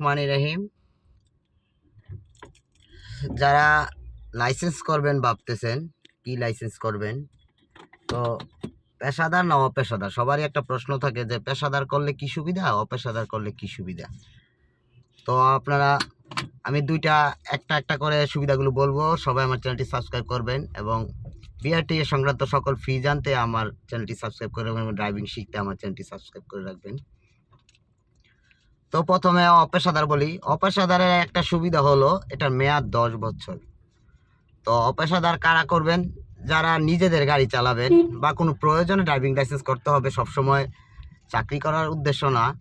রহমান রহিম। যারা লাইসেন্স করবেন ভাবতেছেন, কি লাইসেন্স করবেন? তো পেশাদার না অপেশাদার? সবারই একটা প্রশ্ন থাকে যে, পেশাদার করলে কি সুবিধা, অপেশাদার করলে কি সুবিধা? তো আপনারা, আমি দুইটা, একটা একটা করে সুবিধাগুলো বলব। সবাই আমার চ্যানেলটি সাবস্ক্রাইব করবেন এবং বিআরটি সংক্রান্ত সকল ফি জানতে আমার চ্যানেলটি সাবস্ক্রাইব করে এবং ড্রাইভিং শিখতে আমার চ্যানেলটি সাবস্ক্রাইব করে রাখবেন। তো প্রথমে অপেশাদার বলি। অপেশাদারের একটা সুবিধা হলো, এটার মেয়াদ দশ বছর। তো অপেশাদার কারা করবেন? যারা নিজেদের গাড়ি চালাবেন বা কোনো প্রয়োজনে ড্রাইভিং লাইসেন্স করতে হবে, সবসময় চাকরি করার উদ্দেশ্য না।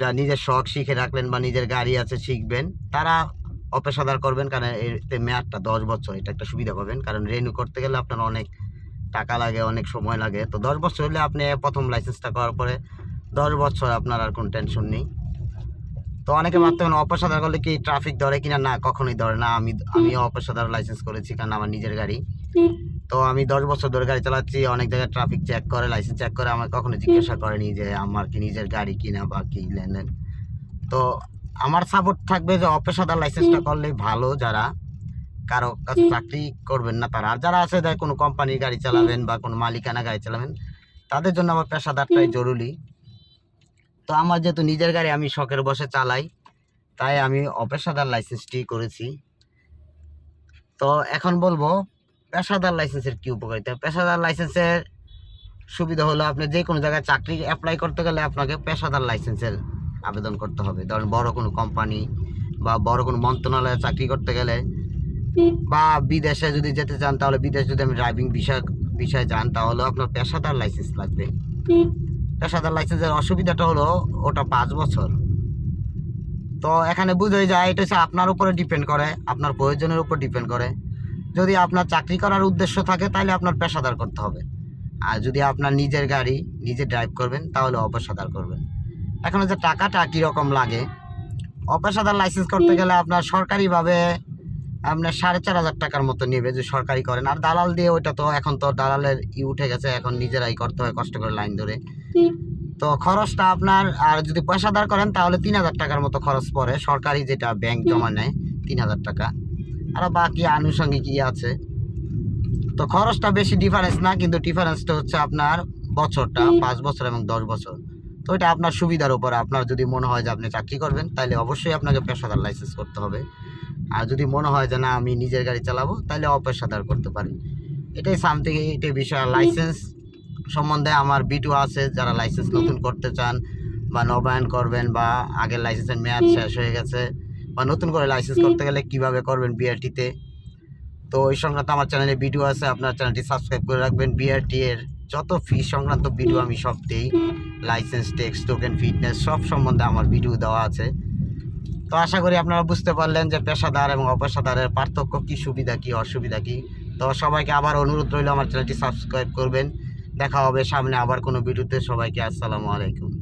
যা নিজের শখ শিখে রাখলেন বা নিজের গাড়ি আছে শিখবেন, তারা অপেশাদার করবেন কারণ এতে মেয়াদটা দশ বছর, এটা একটা সুবিধা পাবেন। কারণ রেনিউ করতে গেলে আপনার অনেক টাকা লাগে, অনেক সময় লাগে। তো দশ বছর হলে আপনি প্রথম লাইসেন্সটা করার পরে দশ বছর আপনার আর কোনো টেনশন নেই। তো অনেকে পারেন অপেশাদার করলে কি ট্রাফিক ধরে কিনা? না কখনোই ধরে না। আমি আমিও অপেশাদার লাইসেন্স করেছি কারণ আমার নিজের গাড়ি। তো আমি দশ বছর ধরে গাড়ি চালাচ্ছি অনেক জায়গায় ট্রাফিক চেক করে লাইসেন্স চেক করে আমার কখনো জিজ্ঞাসা করেনি যে আমার কি নিজের গাড়ি কিনা বা কি লেনদেন। তো আমার সাপোর্ট থাকবে যে অপেশাদার লাইসেন্সটা করলেই ভালো যারা। কারও কাছে চাকরি করবেন না তারা। আর যারা আছে দেয় কোনো কোম্পানির গাড়ি চালাবেন বা কোনো মালিকানা গাড়ি চালাবেন তাদের জন্য আমার পেশাদারটাই জরুরি। তো আমার যেহেতু নিজের গাড়ি আমি শখের বসে চালাই, তাই আমি অপেশাদার লাইসেন্সটি করেছি। তো এখন বলব, পেশাদার লাইসেন্সের কি উপকারিতা? পেশাদার লাইসেন্সের সুবিধা হলো আপনি যে কোনো জায়গায় চাকরি অ্যাপ্লাই করতে গেলে আপনাকে পেশাদার লাইসেন্সের আবেদন করতে হবে। ধরেন বড় কোনো কোম্পানি বা বড় কোনো মন্ত্রণালয়ে চাকরি করতে গেলে বা বিদেশে যদি যেতে চান, তাহলে বিদেশ যদি আমি ড্রাইভিং বিষয়, বিষয়ে যান, তাহলে আপনার পেশাদার লাইসেন্স লাগবে। পেশাদার লাইসেন্সের অসুবিধাটা হলো ওটা পাঁচ বছর। তো এখানে বুঝাই যায়, এটা হচ্ছে আপনার উপরে ডিপেন্ড করে, আপনার প্রয়োজনের উপর ডিপেন্ড করে। যদি আপনার চাকরি করার উদ্দেশ্য থাকে, তাহলে আপনার পেশাদার করতে হবে। আর যদি আপনার নিজের গাড়ি, নিজে ড্রাইভ করবেন, তাহলে অপেশাদার করবেন। এখন হচ্ছে টাকাটা কীরকম লাগে? অপেশাদার লাইসেন্স করতে গেলে আপনার সরকারিভাবে আপনার সাড়ে চার হাজার টাকার মতো নেবে যে সরকারি করেন। আর দালাল দিয়ে ওইটা তো এখন তো দালালের ই উঠে গেছে এখন নিজেরাই করতে হয় কষ্ট করে লাইন ধরে। তো খরচটা আপনার আর যদি পেশাদার করেন তাহলে তিন হাজার টাকার মতো খরচ পড়ে। সরকারি যেটা ব্যাংক জমা নেয় তিন হাজার টাকা। আর বাকি আনুষঙ্গিক ই আছে। তো খরচটা বেশি ডিফারেন্স না কিন্তু ডিফারেন্সটা হচ্ছে আপনার বছরটা পাঁচ বছর এবং দশ বছর। তো এটা আপনার সুবিধার উপর। আপনার যদি মনে হয় যে আপনি চাকরি করবেন তাহলে অবশ্যই আপনাকে পেশাদার লাইসেন্স করতে হবে। আর যদি মনে হয় যে না আমি নিজের গাড়ি চালাবো তাহলে অপেশাদার করতে পারেন এটাই সামথিং এটাই বিষয়। লাইসেন্স সম্বন্ধে আমার বিটু আছে যারা লাইসেন্স নতুন করতে চান বা নবায়ন করবেন বা আগের লাইসেন্সের মেয়াদ শেষ হয়ে গেছে বা নতুন করে লাইসেন্স করতে গেলে কীভাবে করবেন বিআরটিতে তো? ওই সংক্রান্ত আমার চ্যানেলে ভিডিও আছে আপনার চ্যানেলটি সাবস্ক্রাইব করে রাখবেন। বিআরটি এর যত ফি সংক্রান্ত ভিডিও আমি সব দিই লাইসেন্স টেক্স টোকেন ফিটনেস সব সম্বন্ধে আমার ভিডিও দেওয়া আছে। তো আশা করি আপনারা বুঝতে পারলেন যে পেশাদার এবং অপেশাদারের পার্থক্য কী, সুবিধা কী, অসুবিধা কী। তো সবাইকে আবার অনুরোধ রইল আমার চ্যানেলটি সাবস্ক্রাইব করবেন। দেখা হবে সামনে আবার কোনো ভিডিওতে। সবাইকে আসসালামু আলাইকুম।